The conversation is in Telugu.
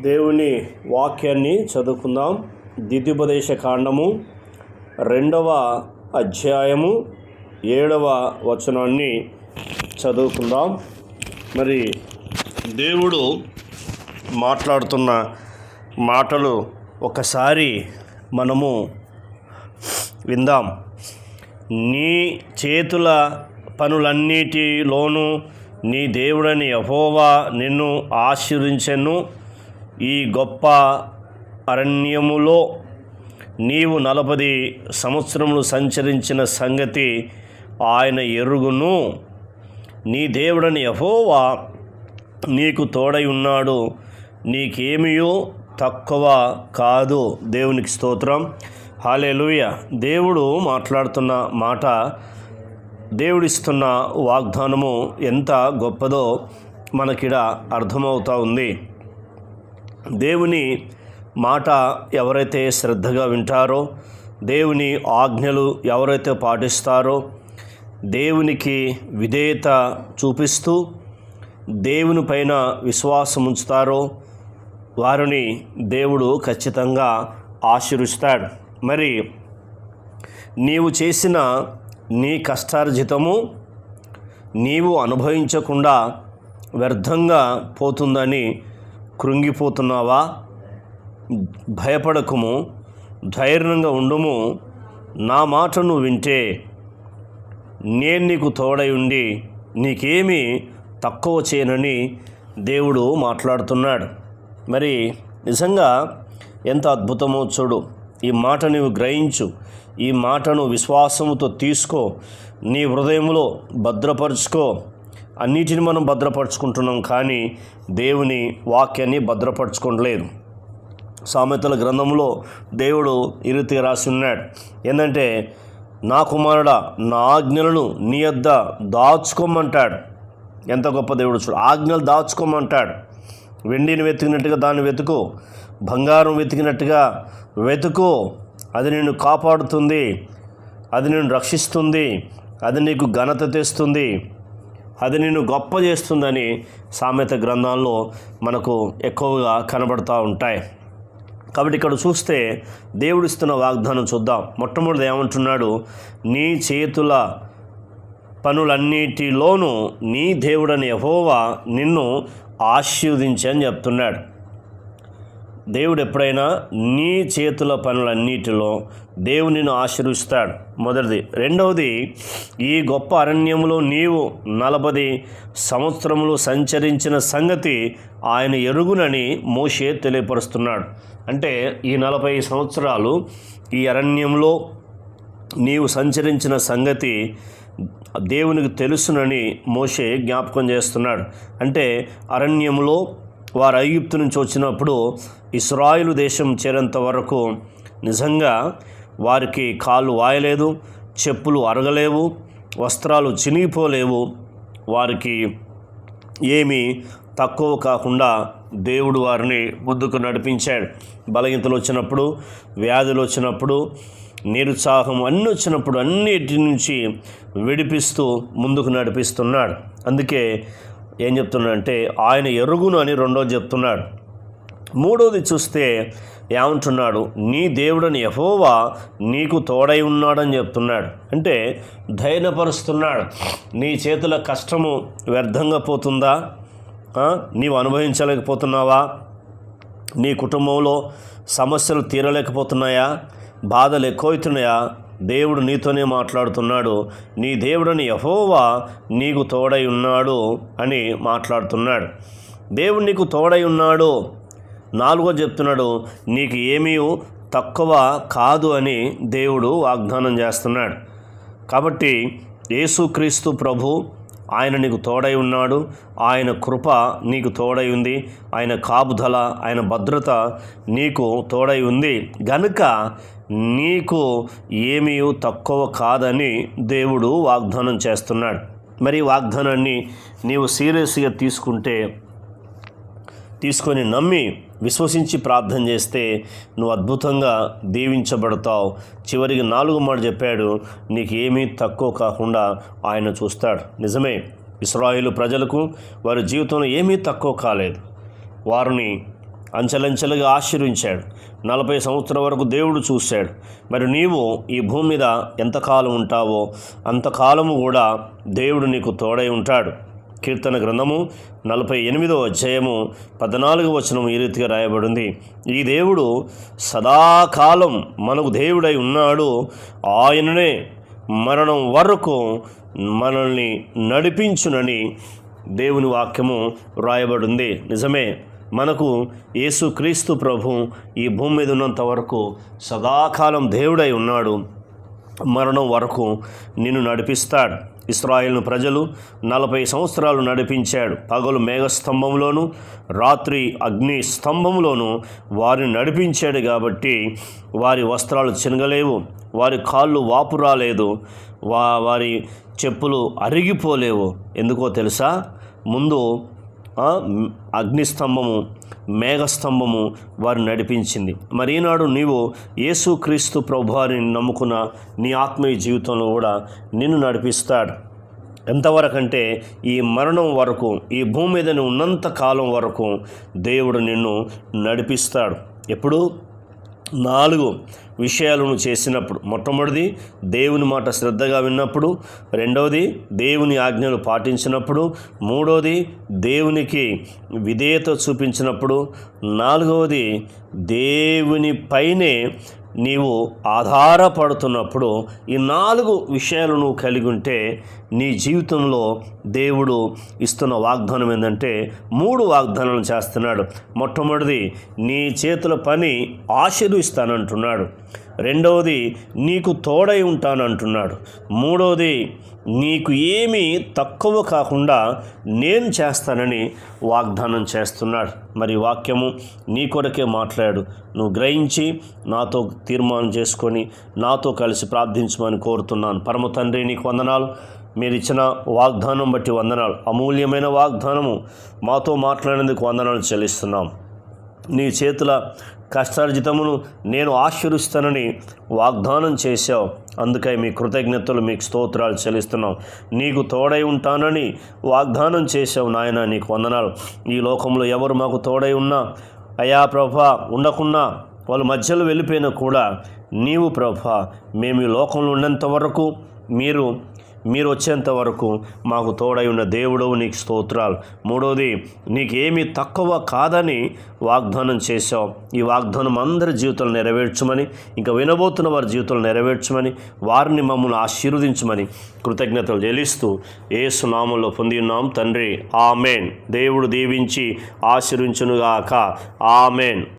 దేవుని వాక్యాన్ని చదువుకుందాం. దిద్యుపదేశ కాండము రెండవ అధ్యాయము ఏడవ వచనాన్ని చదువుకుందాం. మరి దేవుడు మాట్లాడుతున్న మాటలు ఒకసారి మనము విందాం. నీ చేతుల పనులన్నిటిలోనూ నీ దేవుడని యహోవా నిన్ను ఆశీర్వించెను ఈ గొప్ప అరణ్యములో నీవు నలభై సంవత్సరములు సంచరించిన సంగతి ఆయన ఎరుగును. నీ దేవుడని యహోవా నీకు తోడై ఉన్నాడు. నీకేమియో తక్కువ కాదు. దేవునికి స్తోత్రం. హాలేలుయ దేవుడు మాట్లాడుతున్న మాట దేవుడిస్తున్న వాగ్దానము ఎంత గొప్పదో మనకిడ అర్థమవుతా ఉంది. దేవుని మాట ఎవరైతే శ్రద్ధగా వింటారో దేవుని ఆజ్ఞలు ఎవరైతే పాటిస్తారో దేవునికి విధేయత చూపిస్తూ దేవుని పైన విశ్వాసం ఉంచుతారో వారిని దేవుడు ఖచ్చితంగా ఆశీర్విస్తాడు. మరి నీవు చేసిన నీ కష్టార్జితము నీవు అనుభవించకుండా వ్యర్థంగా పోతుందని కృంగిపోతున్నావా? భయపడకుము ధైర్యంగా ఉండుము. నా మాటను వింటే నేను నీకు తోడై ఉండి నీకేమీ తక్కువ చేయనని దేవుడు మాట్లాడుతున్నాడు. మరి నిజంగా ఎంత అద్భుతమో చూడు. ఈ మాట నీవు గ్రహించు. ఈ మాటను విశ్వాసముతో తీసుకో. నీ హృదయంలో భద్రపరుచుకో. అన్నిటిని మనం భద్రపరుచుకుంటున్నాం కానీ దేవుని వాక్యాన్ని భద్రపరచుకోలేదు సామెతల గ్రంథంలో దేవుడు ఇరుతి రాసి ఉన్నాడు. ఏంటంటే నా కుమారుడా నా ఆజ్ఞలను నీ యొద్ద దాచుకోమంటాడు. ఎంత గొప్ప దేవుడు చూడు. ఆజ్ఞలు దాచుకోమంటాడు. వెండిని వెతికినట్టుగా దాన్ని వెతుకు. బంగారం వెతికినట్టుగా వెతుకు. అది నిన్ను కాపాడుతుంది. అది నిన్ను రక్షిస్తుంది. అది నీకు ఘనత తెస్తుంది. అది నిన్ను గొప్ప చేస్తుందని సామెత గ్రంథాల్లో మనకు ఎక్కువగా కనబడుతూ ఉంటాయి. కాబట్టి ఇక్కడ చూస్తే దేవుడిస్తున్న వాగ్దానం చూద్దాం. మొట్టమొదటి ఏమంటున్నాడు? నీ చేతుల పనులన్నిటిలోనూ నీ దేవుడని యహోవా నిన్ను ఆశీర్వదించని చెప్తున్నాడు. దేవుడు ఎప్పుడైనా నీ చేతుల పనులన్నిటిలో దేవునిని ఆశీర్విస్తాడు మొదటిది. రెండవది ఈ గొప్ప అరణ్యములో నీవు నలభై సంవత్సరములు సంచరించిన సంగతి ఆయన ఎరుగునని మోషే తెలియపరుస్తున్నాడు. అంటే ఈ నలభై సంవత్సరాలు ఈ అరణ్యంలో నీవు సంచరించిన సంగతి దేవునికి తెలుసునని మోషే జ్ఞాపకం చేస్తున్నాడు. అంటే అరణ్యంలో వారు ఐగుప్తు నుంచి వచ్చినప్పుడు ఇస్రాయిలు దేశం చేరేంత వరకు నిజంగా వారికి కాళ్ళు వాయలేదు చెప్పులు అరగలేవు వస్త్రాలు చినిగిపోలేవు. వారికి ఏమీ తక్కువ కాకుండా దేవుడు వారిని ముందుకు నడిపించాడు. బలహీనతలు వచ్చినప్పుడు వ్యాధులు వచ్చినప్పుడు నిరుత్సాహం అన్నీ వచ్చినప్పుడు అన్నిటి నుంచి విడిపిస్తూ ముందుకు నడిపిస్తున్నాడు. అందుకే ఏం చెప్తున్నాడంటే ఆయన ఎరుగును అని రెండోది చెప్తున్నాడు. మూడోది చూస్తే ఏమంటున్నాడు నీ దేవుడని యహోవా నీకు తోడై ఉన్నాడని చెప్తున్నాడు. అంటే ధైర్యపరుస్తున్నాడు. నీ చేతుల కష్టము వ్యర్థంగా పోతుందా? నీవు అనుభవించలేకపోతున్నావా? నీ కుటుంబంలో సమస్యలు తీరలేకపోతున్నాయా? బాధలు ఎక్కువవుతున్నాయా దేవుడు నీతోనే మాట్లాడుతున్నాడు. నీ దేవుడని యహోవా నీకు తోడై ఉన్నాడు అని మాట్లాడుతున్నాడు. దేవుడు నీకు తోడై ఉన్నాడు. నాలుగో చెప్తున్నాడు నీకు ఏమీ తక్కువ కాదు అని దేవుడు వాగ్దానం చేస్తున్నాడు. కాబట్టి యేసుక్రీస్తు ప్రభు ఆయన నీకు తోడై ఉన్నాడు. ఆయన కృప నీకు తోడై ఉంది. ఆయన కాపుదల ఆయన భద్రత నీకు తోడై ఉంది. గనుక నీకు ఏమీ తక్కువ కాదని దేవుడు వాగ్దానం చేస్తున్నాడు. మరి వాగ్దానాన్ని నీవు సీరియస్గా తీసుకుంటే తీసుకొని నమ్మి విశ్వసించి ప్రార్థన చేస్తే నువ్వు అద్భుతంగా దీవించబడతావు. చివరికి నాలుగు మాట చెప్పాడు నీకు ఏమీ తక్కువ కాకుండా ఆయన చూస్తాడు. నిజమే ఇస్రాయిలు ప్రజలకు వారి జీవితంలో ఏమీ తక్కువ కాలేదు. వారిని అంచెలంచెలుగా ఆశీర్వించాడు. నలభై సంవత్సరాల వరకు దేవుడు చూశాడు. మరి నీవు ఈ భూమి మీద ఎంతకాలం ఉంటావో అంతకాలము కూడా దేవుడు నీకు తోడై ఉంటాడు. కీర్తన గ్రంథము నలభై ఎనిమిదో అధ్యాయము పద్నాలుగు వచనం ఈ రీతిగా రాయబడింది. ఈ దేవుడు సదాకాలం మనకు దేవుడై ఉన్నాడు. ఆయననే మరణం వరకు మనల్ని నడిపించునని దేవుని వాక్యము రాయబడింది. నిజమే మనకు యేసుక్రీస్తు ప్రభు ఈ భూమి మీద ఉన్నంత వరకు సదాకాలం దేవుడై ఉన్నాడు. మరణం వరకు నిన్ను నడిపిస్తాడు. ఇస్రాయేల్ను ప్రజలు నలభై సంవత్సరాలు నడిపించాడు. పగలు మేఘస్తంభంలోను రాత్రి అగ్ని స్తంభంలోను వారిని నడిపించాడు కాబట్టి వారి వస్త్రాలు చినగలేవు వారి కాళ్ళు వాపు రాలేదు వా వారి చెప్పులు అరిగిపోలేవు. ఎందుకో తెలుసా? ముందు అగ్నిస్తంభము మేఘస్తంభము వారు నడిపించింది. మరి ఈనాడు నీవు యేసుక్రీస్తు ప్రభువారిని నమ్ముకున్న నీ ఆత్మీయ జీవితంలో కూడా నిన్ను నడిపిస్తాడు. ఎంతవరకంటే ఈ మరణం వరకు ఈ భూమి మీద ఉన్నంత కాలం వరకు దేవుడు నిన్ను నడిపిస్తాడు. ఎప్పుడు? నాలుగు విషయాలను చేసినప్పుడు. మొట్టమొదటిది దేవుని మాట శ్రద్ధగా విన్నప్పుడు. రెండవది దేవుని ఆజ్ఞలు పాటించినప్పుడు. మూడవది దేవునికి విధేయత చూపించినప్పుడు. నాలుగవది దేవుని పైనే నీవు ఆధారపడుతున్నప్పుడు. ఈ నాలుగు విషయాలు నువ్వు కలిగి ఉంటే నీ జీవితంలో దేవుడు ఇస్తున్న వాగ్దానం ఏంటంటే మూడు వాగ్దానాలు చేస్తున్నాడు. మొట్టమొదటిది నీ చేతుల పని ఆశీర్విస్తానంటున్నాడు రెండవది నీకు తోడై ఉంటానంటున్నాడు. మూడవది నీకు ఏమీ తక్కువ కాకుండా నేను చేస్తానని వాగ్దానం చేస్తున్నాడు. మరి వాక్యము నీ కొరకే మాట్లాడు. నువ్వు గ్రహించి నాతో తీర్మానం చేసుకొని నాతో కలిసి ప్రార్థించమని కోరుతున్నాను. పరమ తండ్రి నీకు వందనాలు. మీరు ఇచ్చిన వాగ్దానం బట్టి వందనాలు. అమూల్యమైన వాగ్దానము మాతో మాట్లాడేందుకు వందనాలు చెల్లిస్తున్నాం. నీ చేతుల కష్టార్జితమును నేను ఆశీర్విస్తానని వాగ్దానం చేశావు. అందుకై మీ కృతజ్ఞతలు మీకు స్తోత్రాలు చెల్లిస్తున్నాం. నీకు తోడై ఉంటానని వాగ్దానం చేశావు నాయన నీకు వందనాలు. ఈ లోకంలో ఎవరు మాకు తోడై ఉన్నా అయా ప్రభా ఉండకున్నా వాళ్ళు మధ్యలో వెళ్ళిపోయినా కూడా నీవు ప్రభా మేము ఈ లోకంలో ఉన్నంత వరకు మీరు మీరు వచ్చేంత వరకు మాకు తోడై ఉన్న దేవుడు నీకు స్తోత్రాలు. మూడవది నీకేమీ తక్కువ కాదని వాగ్దానం చేశావు. ఈ వాగ్దానం అందరి జీవితాలు నెరవేర్చమని ఇంకా వినబోతున్న వారి జీవితాలు నెరవేర్చమని వారిని మమ్మల్ని ఆశీర్వదించమని కృతజ్ఞతలు చెల్లిస్తూ ఏసు నామంలో పొంది ఉన్నాం. తండ్రి ఆమెన్. దేవుడు దీవించి ఆశీర్వించునుగాక. ఆమెన్.